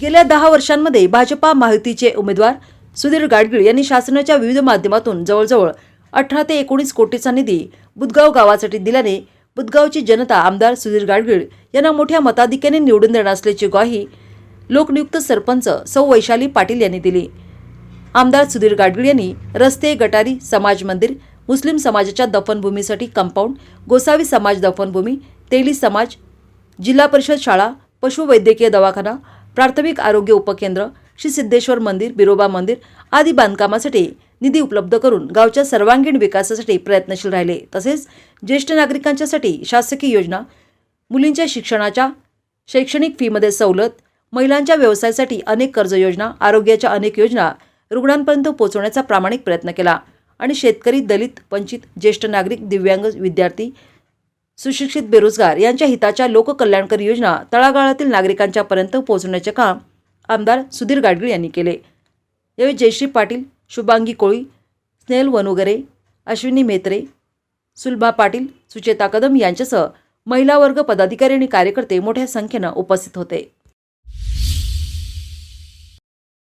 गेल्या दहा वर्षांमध्ये भाजपा महायुतीचे उमेदवार सुधीर गाडगीळ यांनी शासनाच्या विविध माध्यमातून जवळजवळ अठरा ते एकोणीस कोटीचा निधी बुदगाव गावासाठी दिल्याने बुदगावची जनता आमदार सुधीर गाडगीळ यांना मोठ्या मताधिक्याने निवडून देणार असल्याची ग्वाही लोकनियुक्त सरपंच सौ वैशाली पाटील यांनी दिली. आमदार सुधीर गाडगीळ यांनी रस्ते गटारी समाज मंदिर मुस्लिम समाजाच्या दफनभूमीसाठी कंपाऊंड गोसावी समाज दफनभूमी तेली समाज जिल्हा परिषद शाळा पशुवैद्यकीय दवाखाना प्राथमिक आरोग्य उपकेंद्र श्री सिद्धेश्वर मंदिर बिरोबा मंदिर आदी बांधकामासाठी निधी उपलब्ध करून गावच्या सर्वांगीण विकासासाठी प्रयत्नशील राहिले. तसेच ज्येष्ठ नागरिकांच्यासाठी शासकीय योजना मुलींच्या शिक्षणाच्या शैक्षणिक फीमध्ये सवलत महिलांच्या व्यवसायासाठी अनेक कर्ज योजना आरोग्याच्या अनेक योजना रुग्णांपर्यंत पोहोचवण्याचा प्रामाणिक प्रयत्न केला. आणि शेतकरी दलित वंचित ज्येष्ठ नागरिक दिव्यांग विद्यार्थी सुशिक्षित बेरोजगार यांच्या हिताच्या लोककल्याणकारी योजना तळागाळातील नागरिकांच्या पर्यंत पोहोचवण्याचे काम आमदार सुधीर गाडगीळ यांनी केले. यावेळी जयश्री पाटील शुभांगी कोळी स्नेल वनुगरे अश्विनी मेत्रे सुलभा पाटील सुचेता कदम यांच्यासह महिला वर्ग पदाधिकारी आणि कार्यकर्ते मोठ्या संख्येनं उपस्थित होते.